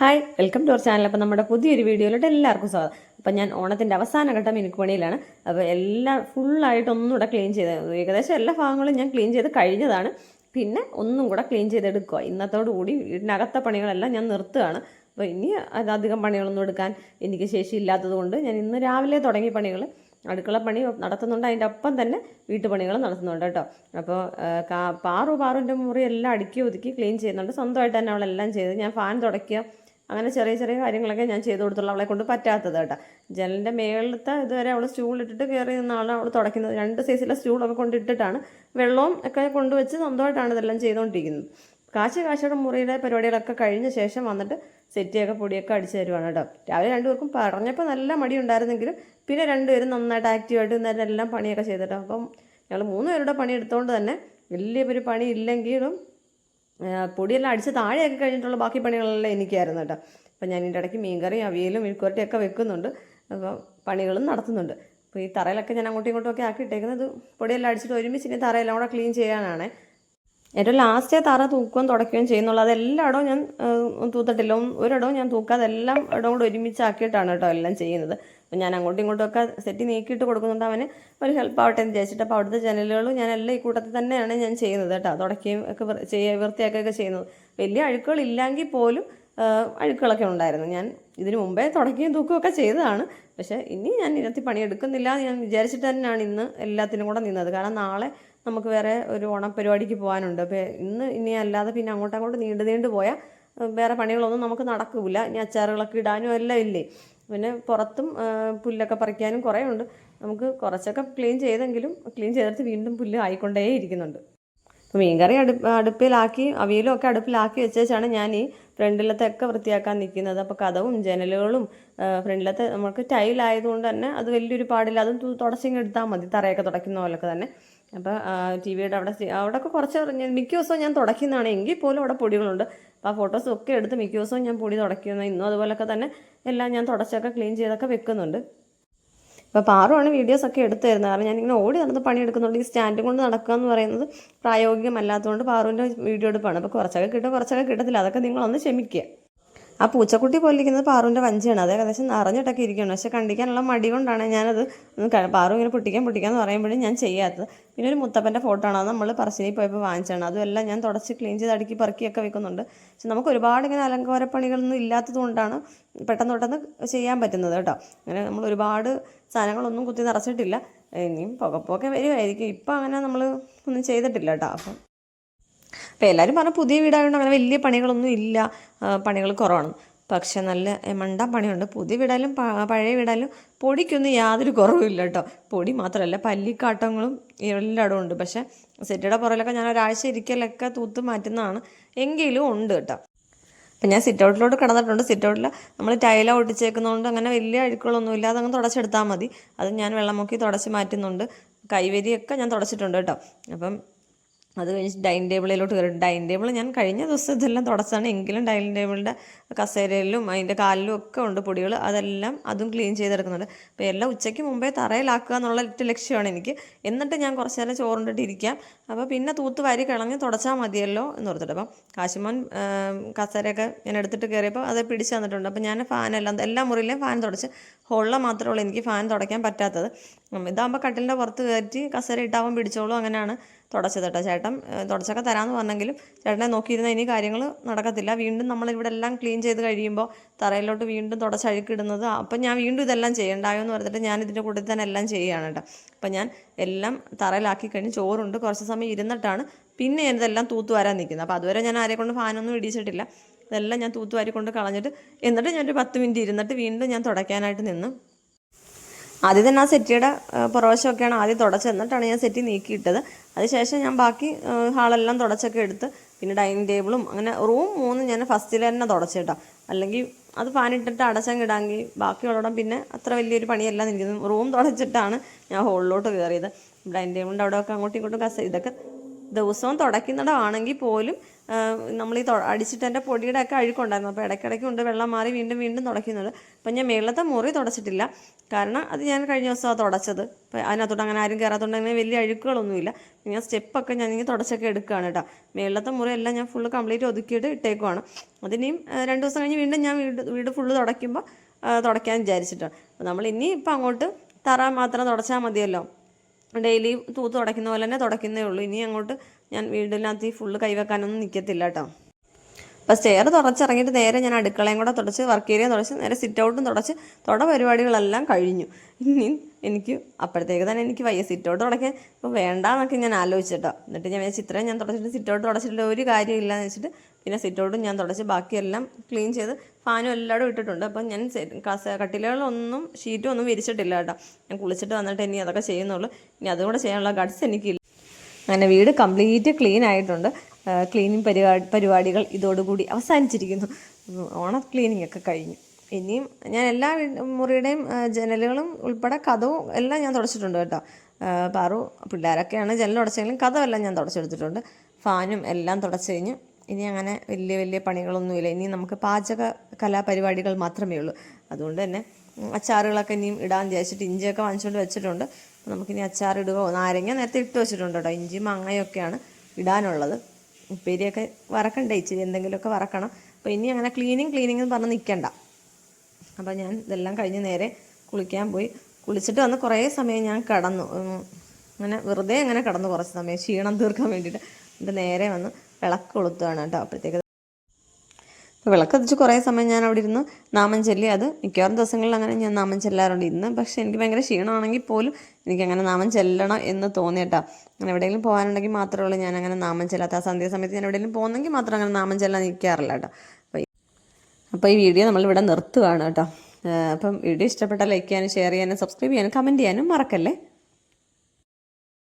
Hi welcome to our channel. അപ്പോൾ നമ്മുടെ പുതിയൊരു വീഡിയോയിലോട്ട് എല്ലാവർക്കും സ്വാഗതം. അപ്പം ഞാൻ ഓണത്തിന്റെ അവസാന ഘട്ടം മിനുക്കുപണിയിലാണ് അപ്പോൾ എല്ലാ ഫുള്ളായിട്ട് ഒന്നുകൂടെ ക്ലീൻ ചെയ്ത് ഏകദേശം എല്ലാ ഭാഗങ്ങളും ഞാൻ ക്ലീൻ ചെയ്ത് കഴിഞ്ഞതാണ്. പിന്നെ ഒന്നും കൂടെ ക്ലീൻ ചെയ്തെടുക്കുക ഇന്നത്തോടു കൂടി വീടിനകത്തെ പണികളെല്ലാം ഞാൻ നിർത്തുകയാണ്. അപ്പോൾ ഇനി അതധികം പണികളൊന്നും എടുക്കാൻ എനിക്ക് ശേഷിയില്ലാത്തത് കൊണ്ട് ഞാൻ ഇന്ന് രാവിലെ തുടങ്ങിയ പണികൾ അടുക്കള പണി നടത്തുന്നുണ്ട്. അതിന്റെ ഒപ്പം തന്നെ വീട്ടുപണികൾ നടത്തുന്നുണ്ട് കേട്ടോ. അപ്പോൾ പാറു പാറുവിന്റെ മുറി എല്ലാം അടുക്കി ഒതുക്കി ക്ലീൻ ചെയ്യുന്നുണ്ട്. സ്വന്തമായിട്ട് തന്നെ അവളെല്ലാം ചെയ്ത് ഞാൻ ഫാൻ തുടയ്ക്കുക അങ്ങനെ ചെറിയ ചെറിയ കാര്യങ്ങളൊക്കെ ഞാൻ ചെയ്ത് കൊടുത്തുള്ളൂ അവളെ കൊണ്ട് പറ്റാത്തത് കേട്ടോ. ജനലിന്റെ മേളിലത്തെ ഇതുവരെ അവൾ സ്റ്റൂൾ ഇട്ടിട്ട് കയറി നിന്നാണ് അവൾ തുടയ്ക്കുന്നത്. രണ്ട് സൈസിലെ സ്റ്റൂളൊക്കെ കൊണ്ടിട്ടിട്ടാണ് വെള്ളവും ഒക്കെ കൊണ്ടുവച്ച് സ്വന്തമായിട്ടാണ് ഇതെല്ലാം ചെയ്തുകൊണ്ടിരിക്കുന്നത്. കാശ് കാശയുടെ മുറിയുടെ പരിപാടികളൊക്കെ കഴിഞ്ഞ ശേഷം വന്നിട്ട് സെറ്റിയൊക്കെ പൊടിയൊക്കെ അടിച്ചു തരുവാണ് കേട്ടോ. രാവിലെ രണ്ടുപേർക്കും പറഞ്ഞപ്പോൾ നല്ല മടി ഉണ്ടായിരുന്നെങ്കിലും പിന്നെ രണ്ടുപേരും നന്നായിട്ട് ആക്റ്റീവായിട്ട് ഇന്നേരം എല്ലാം പണിയൊക്കെ ചെയ്തിട്ടോ. അപ്പം ഞങ്ങൾ മൂന്ന് പേരുടെ പണി എടുത്തുകൊണ്ട് തന്നെ വലിയ ഒരു പണി ഇല്ലെങ്കിലും പൊടിയെല്ലാം അടിച്ച് താഴെയൊക്കെ കഴിഞ്ഞിട്ടുള്ള ബാക്കി പണികളെല്ലാം എനിക്കായിരുന്നു കേട്ടോ. അപ്പം ഞാൻ ഇതിന്റെ ഇടയ്ക്ക് മീൻകറിയും അവിയലും മെഴുക്കുവരട്ടിയൊക്കെ വെക്കുന്നുണ്ട്. അപ്പോൾ പണികളും നടത്തുന്നുണ്ട്. അപ്പോൾ ഈ തറയിലൊക്കെ ഞാൻ അങ്ങോട്ടും ഇങ്ങോട്ടും ഒക്കെ ആക്കിയിട്ടേക്കുന്നത് പൊടിയെല്ലാം അടിച്ചിട്ട് ഒരുമിച്ച് ഇനി തറയെല്ലാം കൂടെ ക്ലീൻ ചെയ്യാനാണ്. ഏറ്റവും ലാസ്റ്റേ തറ തൂക്കുകയും തുടയ്ക്കുകയും ചെയ്യുന്നുള്ളൂ അതെല്ലായിടവും ഞാൻ തൂത്തിട്ടില്ല. ഒരിടവും ഞാൻ തൂക്കാതെ എല്ലാം ഇടവും കൂടെ ഒരുമിച്ചാക്കിയിട്ടാണ് കേട്ടോ എല്ലാം ചെയ്യുന്നത്. അപ്പം ഞാൻ അങ്ങോട്ടും ഇങ്ങോട്ടും ഒക്കെ സെറ്റ് നീക്കിയിട്ട് കൊടുക്കുന്നുണ്ട്. അവന് ഒരു ഹെൽപ്പ് ആവട്ടെ എന്ന് വിചാരിച്ചിട്ട് അപ്പോൾ അവിടുത്തെ ജനലുകളും ഞാൻ എല്ലാം ഈ കൂട്ടത്തിൽ തന്നെയാണ് ഞാൻ ചെയ്യുന്നത് കേട്ടോ. തുടയ്ക്കുകയും ഒക്കെ ചെയ്യുക വൃത്തിയാക്കുകയൊക്കെ ചെയ്യുന്നത്. വലിയ അഴുക്കുകളില്ലെങ്കിൽ പോലും അഴുക്കുകളൊക്കെ ഉണ്ടായിരുന്നു. ഞാൻ ഇതിനു മുമ്പേ തുടക്കുകയും തൂക്കുകയൊക്കെ ചെയ്തതാണ്. പക്ഷേ ഇനി ഞാൻ ഇതിനകത്ത് പണിയെടുക്കുന്നില്ല എന്ന് ഞാൻ വിചാരിച്ചിട്ട് തന്നെയാണ് ഇന്ന് എല്ലാത്തിനും കൂടെ നിന്നത്. കാരണം നാളെ നമുക്ക് വേറെ ഒരു ഓണപ്പരിപാടിക്ക് പോകാനുണ്ട്. അപ്പോൾ ഇന്ന് ഇനി അല്ലാതെ പിന്നെ അങ്ങോട്ടും അങ്ങോട്ട് നീണ്ടു നീണ്ടു പോയാൽ വേറെ പണികളൊന്നും നമുക്ക് നടക്കില്ല ഇനി അച്ചാറുകളൊക്കെ ഇടാനും എല്ലാം ഇല്ലേ? പിന്നെ പുറത്തും പുല്ലൊക്കെ പറിക്കാനും കുറേ ഉണ്ട്. നമുക്ക് കുറച്ചൊക്കെ ക്ലീൻ ചെയ്തെങ്കിലും ക്ലീൻ ചെയ്തിട്ട് വീണ്ടും പുല്ല് ആയിക്കൊണ്ടേ ഇരിക്കുന്നുണ്ട്. അപ്പോൾ മീൻകറി അടു അടുപ്പിലാക്കി അവിയലും ഒക്കെ അടുപ്പിലാക്കി വെച്ചേച്ചാണ് ഞാൻ ഈ ഫ്രണ്ടിലത്തെ ഒക്കെ വൃത്തിയാക്കാൻ നിൽക്കുന്നത്. അപ്പോൾ കഥവും ജനലുകളും ഫ്രണ്ടിലത്തെ നമുക്ക് ടൈലായതുകൊണ്ട് തന്നെ അത് വലിയൊരു പാടില്ല. അതും തുടച്ചിങ്ങെടുത്താൽ തുടച്ചിങ്ങ് മതി. തറയൊക്കെ തുടയ്ക്കുന്ന പോലൊക്കെ തന്നെ. അപ്പോൾ ടി വിയുടെ അവിടെ അവിടെയൊക്കെ കുറച്ച് മിക്ക ദിവസവും ഞാൻ തുടയ്ക്കുന്നതാണ്. എങ്കിൽ പോലും അവിടെ പൊടികളുണ്ട്. അപ്പോൾ ആ ഫോട്ടോസ് ഒക്കെ എടുത്ത് മിക്ക ദിവസവും ഞാൻ പൊടി തുടയ്ക്കുന്നു ഇന്നും അതുപോലൊക്കെ തന്നെ എല്ലാം ഞാൻ തുടച്ചൊക്കെ ക്ലീൻ ചെയ്തൊക്കെ വെക്കുന്നുണ്ട്. അപ്പോൾ പാറുമാണ് വീഡിയോസൊക്കെ എടുത്തു തരുന്നത്. കാരണം ഞാനിങ്ങനെ ഓടി നടന്ന് പണിയെടുക്കുന്നുണ്ട്. ഈ സ്റ്റാൻഡ് കൊണ്ട് നടക്കുക എന്ന് പറയുന്നത് പ്രായോഗികമല്ലാത്തതുകൊണ്ട് പാറുവിന്റെ വീഡിയോ എടുപ്പാണ്. അപ്പോൾ കുറച്ചൊക്കെ കിട്ടും കുറച്ചൊക്കെ കിട്ടത്തില്ല. അതൊക്കെ നിങ്ങളൊന്ന് ക്ഷമിക്കുക. ആ പൂച്ചക്കുട്ടി പോലിരിക്കുന്നത് പാറുവിന്റെ വഞ്ചിയാണ്. അത് ഏകദേശം നിറഞ്ഞിട്ടൊക്കെ ഇരിക്കുകയാണ്. പക്ഷെ കണ്ടിക്കാനുള്ള മടി കൊണ്ടാണ് ഞാനത് പാറു ഇങ്ങനെ പൊട്ടിക്കാൻ പൊട്ടിക്കാൻ എന്ന് പറയുമ്പോഴും ഞാൻ ചെയ്യാത്തത്. പിന്നെ ഒരു മുത്തപ്പന്റെ ഫോട്ടോ ആണ്. അത് നമ്മൾ പറശ്ശിനി പോയപ്പോൾ വാങ്ങിച്ചാണ് അതുമെല്ലാം ഞാൻ തുടച്ച് ക്ലീൻ ചെയ്ത് അടുക്കി പറക്കിയൊക്കെ വെക്കുന്നുണ്ട്. പക്ഷെ നമുക്ക് ഒരുപാട് ഇങ്ങനെ അലങ്കാര പണികളൊന്നും ഇല്ലാത്തത് കൊണ്ടാണ് പെട്ടെന്ന് പെട്ടെന്ന് ചെയ്യാൻ പറ്റുന്നത് കേട്ടോ. അങ്ങനെ നമ്മൾ ഒരുപാട് സാധനങ്ങളൊന്നും കുത്തി നിറച്ചിട്ടില്ല. ഇനിയും പുകപ്പൊക്കെ വരുമായിരിക്കും ഇപ്പം അങ്ങനെ നമ്മൾ ഒന്നും ചെയ്തിട്ടില്ല കേട്ടോ. അപ്പം അപ്പോൾ എല്ലാവരും പറഞ്ഞു പുതിയ വീടായതുകൊണ്ട് അങ്ങനെ വലിയ പണികളൊന്നും ഇല്ല. പണികൾ കുറവാണ്. പക്ഷെ നല്ല എമണ്ട മണ്ട പണിയുണ്ട്. പുതിയ വീടായാലും പഴയ വീടായാലും പൊടിക്കൊന്നും യാതൊരു കുറവുമില്ല കേട്ടോ പൊടി മാത്രമല്ല പല്ലിക്കാട്ടങ്ങളും എല്ലായിടും ഉണ്ട്. പക്ഷേ സിറ്റിയുടെ പുറകിലൊക്കെ ഞാൻ ഒരാഴ്ച ഇരിക്കലൊക്കെ തൂത്ത് മാറ്റുന്നതാണ് എങ്കിലും ഉണ്ട് കേട്ടോ അപ്പം ഞാൻ സിറ്റ് ഔട്ടിലോട്ട് കിടന്നിട്ടുണ്ട്. സിറ്റ് ഔട്ടിൽ നമ്മൾ ടൈല ഒട്ടിച്ചേക്കുന്നതുകൊണ്ട് അങ്ങനെ വലിയ അഴുക്കുകളൊന്നും ഇല്ലാതെ അങ്ങ് തുടച്ചെടുത്താൽ മതി. അത് ഞാൻ വെള്ളം മുക്കി തുടച്ച് മാറ്റുന്നുണ്ട്. കൈവരിയൊക്കെ ഞാൻ തുടച്ചിട്ടുണ്ട് കേട്ടോ അപ്പം അത് കഴിഞ്ഞ് ഡൈനിങ് ടേബിളിലോട്ട് കയറി. ഡൈനിങ് ടേബിൾ ഞാൻ കഴിഞ്ഞ ദിവസം ഇതെല്ലാം തുടച്ചാണ്. എങ്കിലും ഡൈനിങ് ടേബിളിന്റെ കസേരയിലും അതിന്റെ കാലിലും ഒക്കെ ഉണ്ട് പൊടികൾ. അതെല്ലാം അതും ക്ലീൻ ചെയ്തെടുക്കുന്നുണ്ട്. അപ്പോൾ എല്ലാം ഉച്ചയ്ക്ക് മുമ്പേ തറയിലാക്കുക എന്നുള്ള ഒറ്റ ലക്ഷ്യമാണ് എനിക്ക്. എന്നിട്ട് ഞാൻ കുറച്ച് നേരം ചോറുണ്ടിട്ട് ഇരിക്കാം. അപ്പോൾ പിന്നെ തൂത്ത് വാരി കിളഞ്ഞ് തുടച്ചാൽ മതിയല്ലോ എന്ന് ഓർത്തിട്ട്. അപ്പം കാശിമോൻ കസേരയൊക്കെ ഞാൻ എടുത്തിട്ട് കയറിയപ്പോൾ അത് പിടിച്ച് തന്നിട്ടുണ്ട്. അപ്പോൾ ഞാൻ ഫാനെല്ലാം എല്ലാ മുറിയിലെയും ഫാൻ തുടച്ച് ഹോളിലെ മാത്രമേ ഉള്ളൂ. എനിക്ക് ഫാൻ തുടയ്ക്കാൻ പറ്റാത്തത്. ഇതാകുമ്പോൾ കട്ടിലിന്റെ പുറത്ത് കയറ്റി കസേര ഇട്ടാവും പിടിച്ചോളൂ. അങ്ങനെയാണ് തുടച്ചത് കേട്ടോ ചേട്ടൻ. തുടച്ചൊക്കെ തരാമെന്ന് പറഞ്ഞെങ്കിലും ചേട്ടനെ നോക്കിയിരുന്ന ഇനി കാര്യങ്ങൾ നടക്കത്തില്ല. വീണ്ടും നമ്മൾ ഇവിടെ എല്ലാം ക്ലീൻ ചെയ്ത് കഴിയുമ്പോൾ തറയിലോട്ട് വീണ്ടും തുടച്ച് അഴുക്കിടുന്നത്. അപ്പം ഞാൻ വീണ്ടും ഇതെല്ലാം ചെയ്യണ്ടായോ എന്ന് പറഞ്ഞിട്ട് ഞാൻ ഇതിന്റെ കൂടെ തന്നെ എല്ലാം ചെയ്യുകയാണ് കേട്ടോ. അപ്പം ഞാൻ എല്ലാം തറയിലാക്കി കഴിഞ്ഞ് ചോറുണ്ട്. കുറച്ച് സമയം ഇരുന്നിട്ടാണ് പിന്നെ ഞാൻ ഇതെല്ലാം തൂത്ത് വരാൻ നിൽക്കുന്നത്. അപ്പോൾ അതുവരെ ഞാൻ ആരെക്കൊണ്ട് കൊണ്ട് ഫാനൊന്നും ഇടിച്ചിട്ടില്ല. ഇതെല്ലാം ഞാൻ തൂത്തുവാരി കൊണ്ട് കളഞ്ഞിട്ട് എന്നിട്ട് ഞാനൊരു പത്ത് മിനിറ്റ് ഇരുന്നിട്ട് വീണ്ടും ഞാൻ തുടയ്ക്കാനായിട്ട് നിന്ന്. ആദ്യം തന്നെ ആ സെറ്റിയുടെ പുറവശമൊക്കെയാണ് ആദ്യം തുടച്ചത്. എന്നിട്ടാണ് ഞാൻ സെറ്റി നീക്കിയിട്ടത്. അതിനുശേഷം ഞാൻ ബാക്കി ഹാളെല്ലാം തുടച്ചൊക്കെ എടുത്ത് പിന്നെ ഡൈനിങ് ടേബിളും അങ്ങനെ റൂം മൂന്ന് ഞാൻ ഫസ്റ്റിൽ തന്നെ തുടച്ചേട്ടോ അല്ലെങ്കിൽ അത് ഫാനിട്ടിട്ട് അടച്ചങ്ങിടാമെങ്കിൽ ബാക്കിയുള്ളിടം പിന്നെ അത്ര വലിയൊരു പണിയല്ല നിൽക്കുന്നത്. റൂം തുടച്ചിട്ടാണ് ഞാൻ ഹോളിലോട്ട് കയറിയത്. ഡൈനിങ് ടേബിളിന്റെ അവിടെയൊക്കെ അങ്ങോട്ടും ഇങ്ങോട്ടും കസ ഇതൊക്കെ ദിവസവും തുടയ്ക്കുന്നിടമാണെങ്കിൽ പോലും നമ്മൾ ഈ അടിച്ചിട്ട് എന്റെ പൊടിയുടെ ഒക്കെ അഴുക്കുണ്ടായിരുന്നു. അപ്പോൾ ഇടയ്ക്കിടയ്ക്ക് ഉണ്ട് വെള്ളം മാറി വീണ്ടും വീണ്ടും തുടയ്ക്കുന്നത്. അപ്പം ഞാൻ മേളത്തെ മുറി തുടച്ചിട്ടില്ല. കാരണം അത് ഞാൻ കഴിഞ്ഞ ദിവസമാണ് തുടച്ചത്. അപ്പോൾ അതിനകത്തോട്ട് അങ്ങനെ ആരും കയറാത്തതുകൊണ്ട് അങ്ങനെ വലിയ അഴുക്കുകളൊന്നുമില്ല. ഞാൻ സ്റ്റെപ്പൊക്കെ ഞാൻ ഇങ്ങനെ തുടച്ചൊക്കെ എടുക്കുകയാണ് കേട്ടോ. മേളത്തെ മുറി എല്ലാം ഞാൻ ഫുള്ള് കംപ്ലീറ്റ് ഒതുക്കിയിട്ട് ഇട്ടേക്കുവാണ്. അതിനെയും രണ്ട് ദിവസം കഴിഞ്ഞ് വീണ്ടും ഞാൻ വീട് വീട് ഫുള്ള് തുടയ്ക്കുമ്പോൾ തുടയ്ക്കാൻ വിചാരിച്ചിട്ടാണ്. അപ്പോൾ നമ്മൾ ഇനി ഇപ്പം അങ്ങോട്ട് തറ മാത്രം തുടച്ചാൽ മതിയല്ലോ. ഡെയിലി തൂത്ത് തുടയ്ക്കുന്ന പോലെ തന്നെ തുടയ്ക്കുന്നേ ഉള്ളൂ. ഇനി അങ്ങോട്ട് ഞാൻ വീടിനകത്ത് ഈ ഫുള്ള് കൈവെക്കാനൊന്നും നിൽക്കത്തില്ല കേട്ടോ അപ്പോൾ സ്റ്റെയർ തുടച്ചിറങ്ങിയിട്ട് നേരെ ഞാൻ അടുക്കളയും കൂടെ തുടച്ച് വർക്ക് ഏരിയ തുടച്ച് നേരെ സിറ്റ് ഔട്ടും തുടച്ച് തുട പരിപാടികളെല്ലാം കഴിഞ്ഞു. ഇനി എനിക്ക് അപ്പോഴത്തേക്ക് തന്നെ എനിക്ക് വയ്യ. സിറ്റ് ഔട്ട് തുടയ്ക്കാൻ ഇപ്പോൾ വേണ്ടാന്നൊക്കെ ഞാൻ ആലോചിച്ചിട്ടോ എന്നിട്ട് ഞാൻ ഇത്രയും ഞാൻ തുടച്ചിട്ട് സിറ്റ് ഔട്ട് തുടച്ചിട്ടുള്ള ഒരു കാര്യമില്ല എന്ന് വെച്ചിട്ട് പിന്നെ സിറ്റൗട്ടും ഞാൻ തുടച്ച് ബാക്കിയെല്ലാം ക്ലീൻ ചെയ്ത് ഫാനും എല്ലായിടും ഇട്ടിട്ടുണ്ട്. അപ്പം ഞാൻ കട്ടിലുകളൊന്നും ഷീറ്റും ഒന്നും വിരിച്ചിട്ടില്ല കേട്ടോ. ഞാൻ കുളിച്ചിട്ട് വന്നിട്ട് ഇനി അതൊക്കെ ചെയ്യുന്നുള്ളൂ. ഇനി അതുകൂടെ ചെയ്യാനുള്ള ഗഡ്സ് എനിക്കില്ല. അങ്ങനെ വീട് കംപ്ലീറ്റ് ക്ലീൻ ആയിട്ടുണ്ട്. ക്ലീനിങ് പരിപാടി പരിപാടികൾ ഇതോടുകൂടി അവസാനിച്ചിരിക്കുന്നു. ഓണ ക്ലീനിങ് ഒക്കെ കഴിഞ്ഞു. ഇനിയും ഞാൻ എല്ലാ മുറിയുടെയും ജനലുകളും ഉൾപ്പെടെ കഥവും എല്ലാം ഞാൻ തുടച്ചിട്ടുണ്ട് കേട്ടോ. പാറു പിള്ളേരൊക്കെയാണ് ജനൽ തുടച്ചെങ്കിലും കഥമെല്ലാം ഞാൻ തുടച്ചെടുത്തിട്ടുണ്ട്. ഫാനും എല്ലാം തുടച്ചു കഴിഞ്ഞു. ഇനി അങ്ങനെ വലിയ വലിയ പണികളൊന്നുമില്ല. ഇനി നമുക്ക് പാചക കലാപരിപാടികൾ മാത്രമേ ഉള്ളൂ. അതുകൊണ്ട് തന്നെ അച്ചാറുകളൊക്കെ ഇനിയും ഇടാൻ വിചാരിച്ചിട്ട് ഇഞ്ചിയൊക്കെ വാങ്ങിച്ചുകൊണ്ട് വെച്ചിട്ടുണ്ട്. അപ്പോൾ നമുക്കിനി അച്ചാർ ഇടുകയോ നാരങ്ങ നേരത്തെ ഇട്ട് വെച്ചിട്ടുണ്ട് കേട്ടോ. ഇഞ്ചി മാങ്ങയൊക്കെയാണ് ഇടാനുള്ളത്. ഉപ്പേരിയൊക്കെ വറക്കണ്ടേ? ഇച്ചിരി എന്തെങ്കിലുമൊക്കെ വറക്കണം. അപ്പോൾ ഇനി അങ്ങനെ ക്ലീനിങ് ക്ലീനിങ് എന്ന് പറഞ്ഞ് നിൽക്കണ്ട അപ്പോൾ ഞാൻ ഇതെല്ലാം കഴിഞ്ഞ് നേരെ കുളിക്കാൻ പോയി. കുളിച്ചിട്ട് വന്ന് കുറേ സമയം ഞാൻ കടന്നു. അങ്ങനെ വെറുതെ അങ്ങനെ കടന്നു കുറച്ച് സമയം. ക്ഷീണം തീർക്കാൻ വേണ്ടിയിട്ട്. എന്നിട്ട് നേരെ വന്ന് വിളക്ക് കൊളുത്തുകയാണ് കേട്ടോ അപ്പോഴത്തേക്ക്. വിളക്ക് കത്തിച്ച് കുറേ സമയം ഞാൻ അവിടെ ഇരുന്ന് നാമം ചൊല്ലി അത് മിക്കവാറും ദിവസങ്ങളിൽ അങ്ങനെ ഞാൻ നാമം ചെല്ലാറുണ്ട് ഇന്ന്. പക്ഷേ എനിക്ക് ഭയങ്കര ക്ഷീണമാണെങ്കിൽ പോലും എനിക്ക് അങ്ങനെ നാമം ചെല്ലണം എന്ന് തോന്നിയിട്ടാ അങ്ങനെ എവിടെയെങ്കിലും പോകാനുണ്ടെങ്കിൽ മാത്രമേ ഉള്ളൂ ഞാൻ അങ്ങനെ നാമം ചെല്ലാത്ത. ആ സന്ധ്യ സമയത്ത് ഞാൻ എവിടെയെങ്കിലും പോകുന്നെങ്കിൽ മാത്രം അങ്ങനെ നാമം ചെല്ലാൻ നിൽക്കാറില്ല കേട്ടോ. അപ്പോൾ അപ്പോൾ ഈ വീഡിയോ നമ്മളിവിടെ നിർത്തുകയാണ് കേട്ടോ. അപ്പം വീഡിയോ ഇഷ്ടപ്പെട്ടാൽ ലൈക്ക് ചെയ്യാനും ഷെയർ ചെയ്യാനും സബ്സ്ക്രൈബ് ചെയ്യാനും കമന്റ് ചെയ്യാനും മറക്കല്ലേ?